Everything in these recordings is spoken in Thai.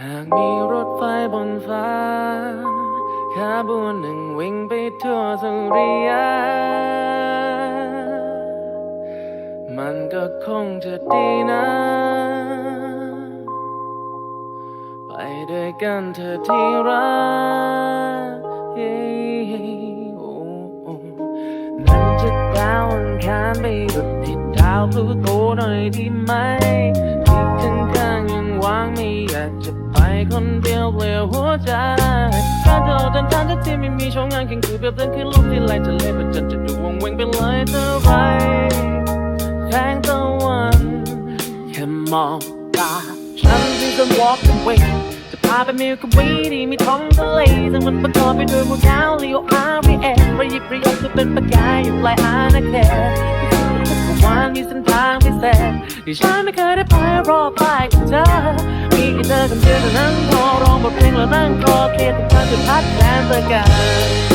หากมีรถไฟบนฟ้าขบวนหนึ่งวิ่งไปทั่วสุริยะมันก็คงจะดีนะ ไปด้วยกันเธอที่รักโอ้นั่นจะดาวอังคารไปหยุดที่ดาวพลูโตหน่อยดีไหม คนเดียวเปลี่ยวหัวใจถ้าเธอเดินทางจากที่ไม่มีช่องงานแข่งคือเปรียบเดินขึ้นลงที่ไหลทะเลมันจะจะดูวงเวงไปเลยเท่าไรแสงตะวันแค่มองตาฉันที่จะ walk away จะพาไปมิลกวีที่มีท้องทะเลซึ่งมันประกอบไปด้วยหมู่ดาวลีโออาร์วีเอระยิบระยับจะเป็นประกายอยู่ปลายอาณาเขต วานมีเส้นทางพิเศษที่ฉันไม่เคยได้ไปรอไปกับเธอมีแค่เธอคนเดียวเท่านั้นพอร้องบทเพลงแล้วนั่งคอเคลียร์ทุกครั้งจะพัดแทนเธอกัน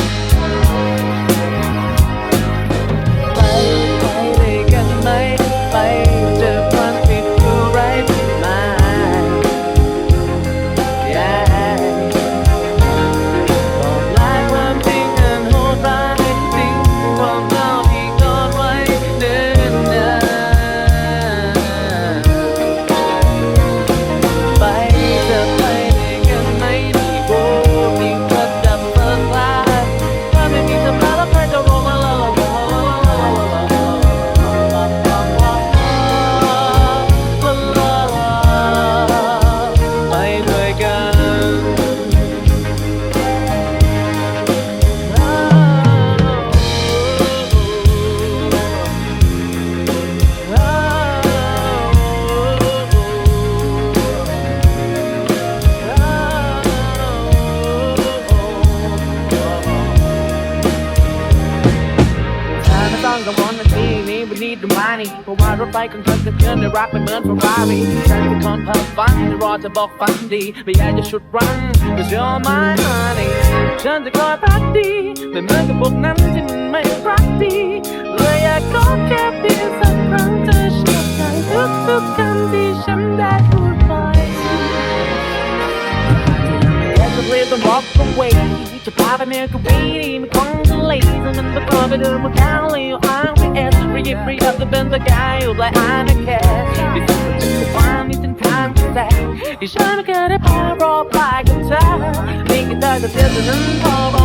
ีดูมานี่เพราะว่ารถไฟของเธอกับเพื่อนได้รักไม่เหมือนเฟอร์รารี่ฉันเป็นคนเพ้อฝันรอจะบอกฝันดีไม่อยากจะชุดรั้ง cause you're my honey ฉันจะคอยรักดีไม่เหมือนกับพวกนั้นที่มันไม่รักดีเลยอยากขอแค่เพียงสักครั้งเธอ ไปเมกวีที่มีของทะเลซึ่งมันตะโกอบไปด้วยหมวดดาวเลยอ้าร์วีเอสรีบรีบจะเป็นตะกายอยู่ปลายอาณาเขตที่สุดมันจะความมีเส้นทางพิเศษที่ฉันไม่เคยได้พารอปลายกับเธอมีกับเธอเท่านั้นพอร้องมาเพลงและนั่งคอเคลียร์ตัวเพลงกับทางเธอ